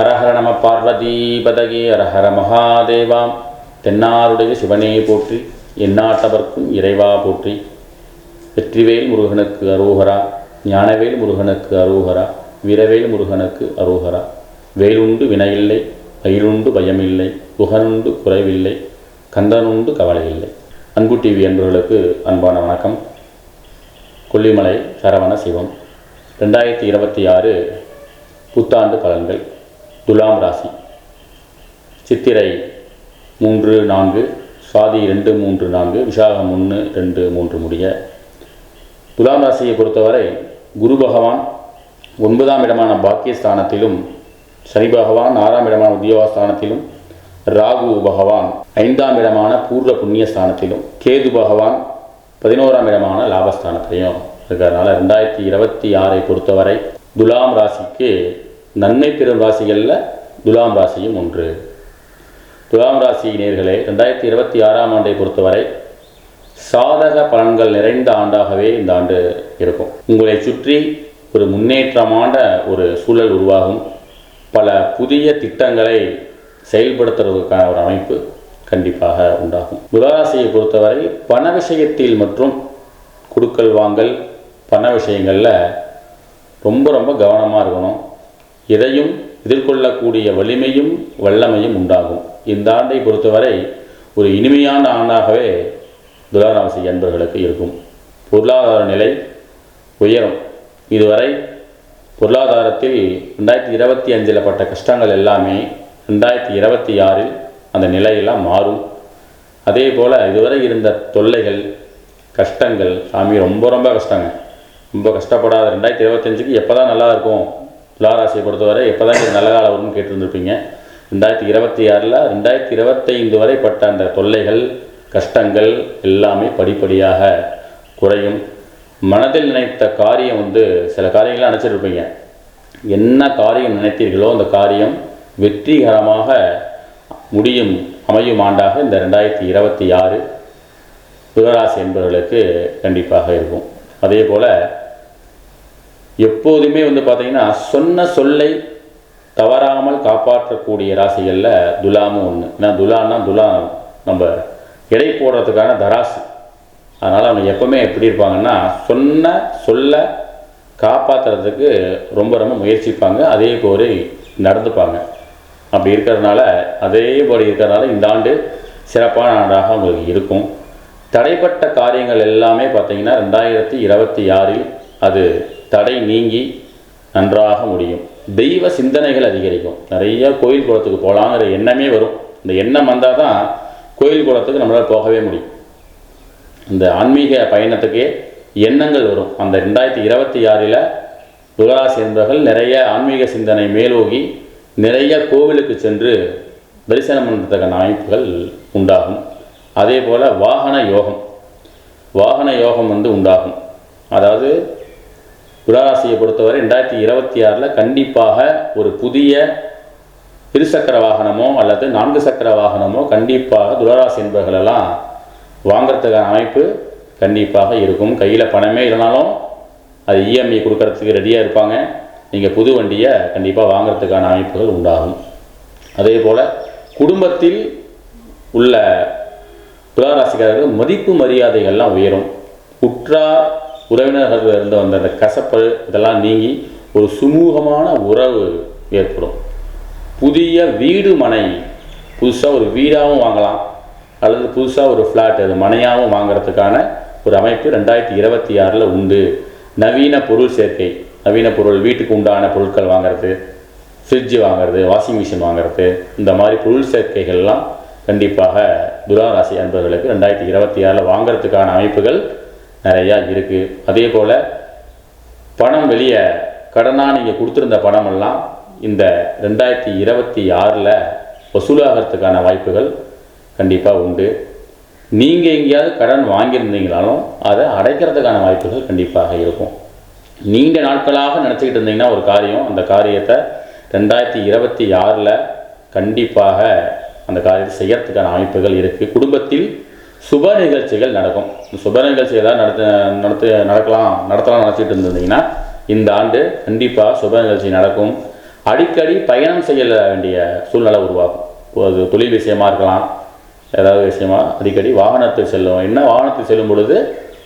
அரஹர நம பார்வதீபதகே அரஹர மகாதேவாம் தென்னாருடைய சிவனே போற்றி எந்நாட்டவர்க்கும் இறைவா போற்றி. வெற்றிவேல் முருகனுக்கு அரோகரா ஞானவேல் முருகனுக்கு அரோகரா வீரவேல் முருகனுக்கு அரோகரா. வேலுண்டு வினையில்லை பயிலுண்டு பயமில்லை புகனுண்டு குறைவில்லை கந்தனுண்டு கவலை இல்லை அன்பு டிவி அன்பான வணக்கம். கொல்லிமலை சரவண சிவம். ரெண்டாயிரத்தி இருபத்தி ஆறு புத்தாண்டு பலன்கள். துலாம் ராசி. சித்திரை மூன்று நான்கு சுவாதி ரெண்டு மூன்று நான்கு விசாகம் ஒன்று ரெண்டு மூன்று முடிய. துலாம் ராசியை பொறுத்தவரை குரு பகவான் ஒன்பதாம் இடமான பாக்கியஸ்தானத்திலும் சனி பகவான் ஆறாம் இடமான உத்தியோகஸ்தானத்திலும் ராகு பகவான் ஐந்தாம் இடமான பூர்வ புண்ணியஸ்தானத்திலும் கேது பகவான் பதினோராம் இடமான லாபஸ்தானத்திலையும் இருக்கிறதுனால ரெண்டாயிரத்தி இருபத்தி ஆறை பொறுத்தவரை துலாம் ராசிக்கு நன்மை பெறும் ராசிகளில் துலாம் ராசியும் ஒன்று. துலாம் ராசி நேர்களே ரெண்டாயிரத்தி இருபத்தி ஆறாம் ஆண்டை பொறுத்தவரை சாதக பலன்கள் நிறைந்த ஆண்டாகவே இந்த ஆண்டு இருக்கும். உங்களை சுற்றி ஒரு முன்னேற்றமான ஒரு சூழல் உருவாகும். பல புதிய திட்டங்களை செயல்படுத்துறதுக்கான ஒரு அமைப்பு கண்டிப்பாக உண்டாகும். துளாராசியை பொறுத்தவரை பண விஷயத்தில் மற்றும் கொடுக்கல் வாங்கல் பண விஷயங்களில் ரொம்ப ரொம்ப கவனமாக இருக்கணும். எதையும் எதிர்கொள்ளக்கூடிய வலிமையும் வல்லமையும் உண்டாகும். இந்த ஆண்டை பொறுத்தவரை ஒரு இனிமையான ஆண்டாகவே துலாராசி அன்பர்களுக்கு இருக்கும். பொருளாதார நிலை உயரும். இதுவரை பொருளாதாரத்தில் ரெண்டாயிரத்தி இருபத்தி அஞ்சில் பட்ட கஷ்டங்கள் எல்லாமே ரெண்டாயிரத்தி இருபத்தி ஆறில் அந்த நிலையெல்லாம் மாறும். அதே போல் இதுவரை இருந்த தொல்லைகள் கஷ்டங்கள் சாமி ரொம்ப ரொம்ப கஷ்டங்க. ரொம்ப கஷ்டப்படாத ரெண்டாயிரத்தி இருபத்தஞ்சுக்கு எப்போ தான் நல்லா இருக்கும்? துளாராசியை பொறுத்தவரை எப்போ தான் இது நல்ல காலம் வரும்னு கேட்டிருந்துருப்பீங்க. ரெண்டாயிரத்தி இருபத்தி ஆறில் ரெண்டாயிரத்தி இருபத்தைந்து வரை பட்ட அந்த தொல்லைகள் கஷ்டங்கள் எல்லாமே படிப்படியாக குறையும். மனதில் நினைத்த காரியம் வந்து சில காரியங்களை நினச்சிருப்பீங்க. என்ன காரியம் நினைத்தீர்களோ அந்த காரியம் வெற்றிகரமாக முடியும் அமையும் ஆண்டாக இந்த ரெண்டாயிரத்தி இருபத்தி ஆறு. துளராசி என்பவர்களுக்கு கண்டிப்பாக இருக்கும். அதே போல் எப்போதுமே வந்து பார்த்தீங்கன்னா சொன்ன சொல்லை தவறாமல் காப்பாற்றக்கூடிய ராசிகளில் துலாமும் ஒன்று ஏன்னா துலான்னா துலா நம்ம எடை போடுறதுக்கான தராசு. அதனால் அவங்க எப்போவுமே எப்படி இருப்பாங்கன்னா சொன்ன சொல்ல காப்பாற்றுறதுக்கு ரொம்ப ரொம்ப முயற்சிப்பாங்க. அதே போல் நடந்துப்பாங்க. அப்படி இருக்கிறதுனால அதே போல் இருக்கிறதுனால இந்த ஆண்டு சிறப்பான ஆண்டாக அவங்களுக்கு இருக்கும். தடைப்பட்ட காரியங்கள் எல்லாமே பார்த்தீங்கன்னா ரெண்டாயிரத்தி இருபத்தி ஆறில் அது தடை நீங்கி நன்றாக முடியும். தெய்வ சிந்தனைகள் அதிகரிக்கும். நிறைய கோயில் குளத்துக்கு போகலாங்கிற எண்ணமே வரும். இந்த எண்ணம் வந்தால் தான் கோயில் குளத்துக்கு நம்மளால் போகவே முடியும். இந்த ஆன்மீக பயணத்துக்கே எண்ணங்கள் வரும். அந்த ரெண்டாயிரத்தி இருபத்தி ஆறில் துளராசி என்பவர்கள் நிறைய ஆன்மீக சிந்தனை மேலோகி நிறைய கோவிலுக்கு சென்று தரிசனம் பண்ணுறதுக்கான அமைப்புகள் உண்டாகும். அதே போல் வாகன யோகம். வாகன யோகம் வந்து உண்டாகும். அதாவது துளாராசியை பொறுத்தவரை ரெண்டாயிரத்தி இருபத்தி ஆறில் கண்டிப்பாக ஒரு புதிய இருசக்கர வாகனமோ அல்லது நான்கு சக்கர வாகனமோ கண்டிப்பாக துளராசி என்பவர்களெல்லாம் வாங்கிறதுக்கான அமைப்பு கண்டிப்பாக இருக்கும். கையில் பணமே இல்லைனாலும் அது இஎம்ஐ கொடுக்கறதுக்கு ரெடியாக இருப்பாங்க. நீங்கள் புது வண்டியை கண்டிப்பாக வாங்கிறதுக்கான அமைப்புகள் உண்டாகும். அதே போல் குடும்பத்தில் உள்ள துளாராசிக்காரர்கள் மதிப்பு மரியாதைகள்லாம் உயரும். உற்றார் உறவினர்கள் இருந்து வந்த அந்த கசப்பு இதெல்லாம் நீங்கி ஒரு சுமூகமான உறவு ஏற்படும். புதிய வீடு மனை புதுசாக ஒரு வீடாகவும் வாங்கலாம். அல்லது புதுசாக ஒரு ஃப்ளாட் அது மனையாகவும் வாங்குறதுக்கான ஒரு அமைப்பு ரெண்டாயிரத்தி இருபத்தி ஆறில் உண்டு. நவீன பொருள் சேர்க்கை நவீன பொருள் வீட்டுக்கு உண்டான பொருட்கள் வாங்குறது ஃப்ரிட்ஜு வாங்குறது வாஷிங் மிஷின் வாங்குறது இந்த மாதிரி பொருள் சேர்க்கைகள்லாம் கண்டிப்பாக துராராசி அன்பர்களுக்கு ரெண்டாயிரத்தி இருபத்தி ஆறில் வாங்குறதுக்கான அமைப்புகள் நிறையா இருக்குது அதே போல் பணம் வெளியே கடனாக நீங்கள் கொடுத்துருந்த பணமெல்லாம் இந்த ரெண்டாயிரத்தி இருபத்தி ஆறில் வசூலாகிறதுக்கான வாய்ப்புகள் கண்டிப்பாக உண்டு. நீங்கள் எங்கேயாவது கடன் வாங்கியிருந்தீங்களாலும் அதை அடைக்கிறதுக்கான வாய்ப்புகள் கண்டிப்பாக இருக்கும். நீண்ட நாட்களாக நினச்சிக்கிட்டு இருந்தீங்கன்னா ஒரு காரியம். அந்த காரியத்தை ரெண்டாயிரத்தி இருபத்தி ஆறில் கண்டிப்பாக அந்த காரியத்தை செய்யறதுக்கான அமைப்புகள் இருக்குது குடும்பத்தில் சுப நிகழ்ச்சிகள் நடக்கும். சுப நிகழ்ச்சி ஏதாவது நடத்த நடத்த நடக்கலாம் நடத்தலாம் நினச்சிட்டு இருந்தீங்கன்னா இந்த ஆண்டு கண்டிப்பாக சுப நிகழ்ச்சி நடக்கும். அடிக்கடி பயணம் செய்ய வேண்டிய சூழ்நிலை உருவாகும். அது தொழில் விஷயமா இருக்கலாம் ஏதாவது விஷயமா அடிக்கடி வாகனத்தில் செல்லும் என்ன வாகனத்தில் செல்லும் பொழுது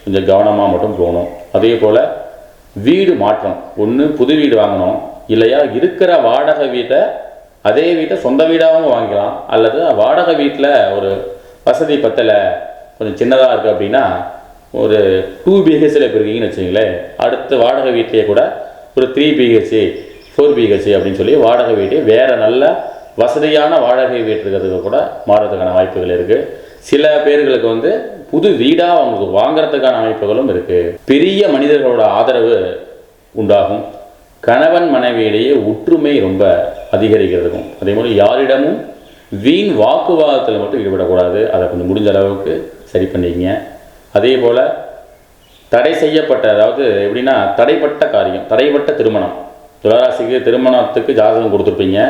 கொஞ்சம் கவனமாக மட்டும் போகணும். அதே போல் வீடு மாற்றம். ஒன்று புது வீடு வாங்கணும். இல்லையா இருக்கிற வாடகை வீட்டை அதே வீட்டை சொந்த வீடாகவும் வாங்கிக்கலாம். அல்லது வாடகை வீட்டில் ஒரு வசதி பத்தலை கொஞ்சம் சின்னதாக இருக்குது அப்படின்னா ஒரு டூ பிஹெச்சில் இப்போ இருக்கீங்கன்னு வச்சுங்களேன் அடுத்த வாடகை வீட்டிலே கூட ஒரு த்ரீ பிஹெச்சி ஃபோர் பிஹெச்சி அப்படின்னு சொல்லி வாடகை வீட்டை வேறு நல்ல வசதியான வாடகை வீட்டு இருக்கிறதுக்கு கூட மாறுறதுக்கான வாய்ப்புகள் இருக்குது சில பேர்களுக்கு வந்து புது வீடாக அவங்களுக்கு வாங்குறதுக்கான அமைப்புகளும் இருக்குது பெரிய மனிதர்களோட ஆதரவு உண்டாகும். கணவன் மனைவியிடையே ஒற்றுமை ரொம்ப அதிகரிக்கிறதுக்கும் அதே மாதிரி யாரிடமும் வீண் வாக்குவாதத்தில் மட்டும் ஈடுபடக்கூடாது. அதை கொஞ்சம் முடிஞ்ச அளவுக்கு சரி பண்ணிக்கங்க. அதே போல் தடை செய்யப்பட்ட அதாவது எப்படின்னா தடைப்பட்ட காரியம் தடைப்பட்ட திருமணம். துளராசிக்கு திருமணத்துக்கு ஜாதகம் கொடுத்துருப்பீங்க.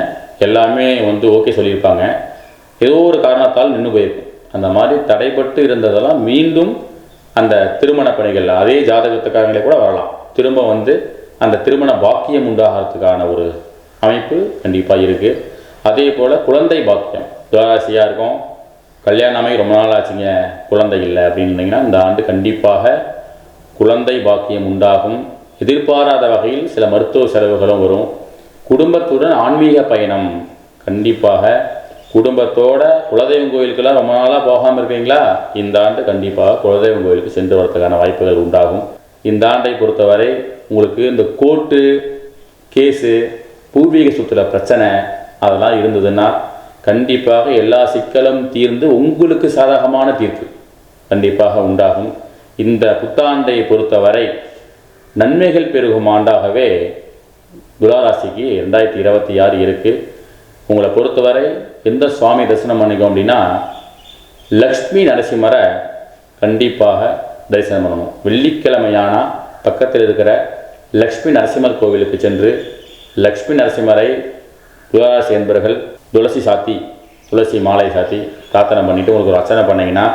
எல்லாமே வந்து ஓகே சொல்லியிருப்பாங்க. ஏதோ ஒரு காரணத்தால் நின்று போயிருக்கும். அந்த மாதிரி தடைப்பட்டு இருந்ததெல்லாம் மீண்டும் அந்த திருமண பணிகள் அதே ஜாதகத்துக்காரங்களே கூட வரலாம். திரும்ப வந்து அந்த திருமண பாக்கியம் உண்டாகிறதுக்கான ஒரு அமைப்பு கண்டிப்பாக இருக்குது அதே போல் குழந்தை பாக்கியம். துளாராசியாக இருக்கும். கல்யாணமே ரொம்ப நாள் ஆச்சுங்க. குழந்தை இல்லை அப்படின்னு இருந்தீங்கன்னா இந்த ஆண்டு கண்டிப்பாக குழந்தை பாக்கியம் உண்டாகும். எதிர்பாராத வகையில் சில மருத்துவ செலவுகளும் வரும். குடும்பத்துடன் ஆன்மீக பயணம். கண்டிப்பாக குடும்பத்தோட குலதெய்வம் கோயிலுக்கெல்லாம் ரொம்ப நாளாக போகாமல் இருக்கீங்களா இந்த ஆண்டு கண்டிப்பாக குலதெய்வம் கோயிலுக்கு சென்று வரதுக்கான வாய்ப்புகள் உண்டாகும். இந்த ஆண்டை பொறுத்தவரை உங்களுக்கு இந்த கோர்ட்டு கேஸு பூர்வீக சொத்துல பிரச்சனை அதெல்லாம் இருந்ததுன்னா கண்டிப்பாக எல்லா சிக்கலும் தீர்ந்து உங்களுக்கு சாதகமான தீர்ப்பு கண்டிப்பாக உண்டாகும். இந்த புத்தாண்டை பொறுத்தவரை நன்மைகள் பெருகும் ஆண்டாகவே துலாராசிக்கு ரெண்டாயிரத்தி இருபத்தி ஆறு இருக்குது உங்களை பொறுத்தவரை எந்த சுவாமி தரிசனம் பண்ணிக்கோம் அப்படின்னா லக்ஷ்மி நரசிம்மரை கண்டிப்பாக தரிசனம் பண்ணணும். வெள்ளிக்கிழமையானால் பக்கத்தில் இருக்கிற லக்ஷ்மி நரசிம்மர் கோவிலுக்கு சென்று லக்ஷ்மி நரசிம்மரை துளாராசி என்பவர்கள் துளசி சாத்தி துளசி மாலை சாத்தி பிரார்த்தனை பண்ணிட்டு உங்களுக்கு ஒரு அர்ச்சனை பண்ணீங்கன்னா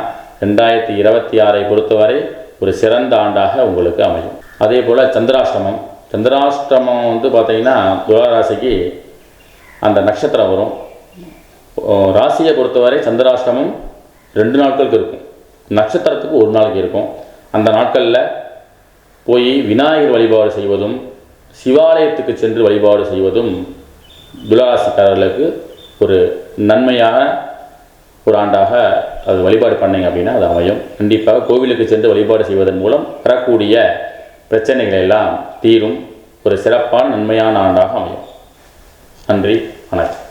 ரெண்டாயிரத்தி இருபத்தி ஆறை பொறுத்தவரை ஒரு சிறந்த ஆண்டாக உங்களுக்கு அமையும். அதே போல் சந்திராஷ்டமம். சந்திராஷ்டமம் வந்து பார்த்தீங்கன்னா துளாராசிக்கு அந்த நட்சத்திரம் வரும். ராசியை பொறுத்தவரை சந்திராஷ்டமம் ரெண்டு நாட்களுக்கு இருக்கும். நட்சத்திரத்துக்கு ஒரு நாளைக்கு இருக்கும். அந்த நாட்களில் போய் விநாயகர் வழிபாடு செய்வதும் சிவாலயத்துக்கு சென்று வழிபாடு செய்வதும் துளாராசிக்காரர்களுக்கு ஒரு நன்மையான ஒரு ஆண்டாக அது வழிபாடு பண்ணிங்க அப்படின்னா அது அமையும். கண்டிப்பாக கோவிலுக்கு சென்று வழிபாடு செய்வதன் மூலம் வரக்கூடிய பிரச்சனைகள் எல்லாம் தீரும். ஒரு சிறப்பான நன்மையான ஆண்டாக அமையும். நன்றி வணக்கம்.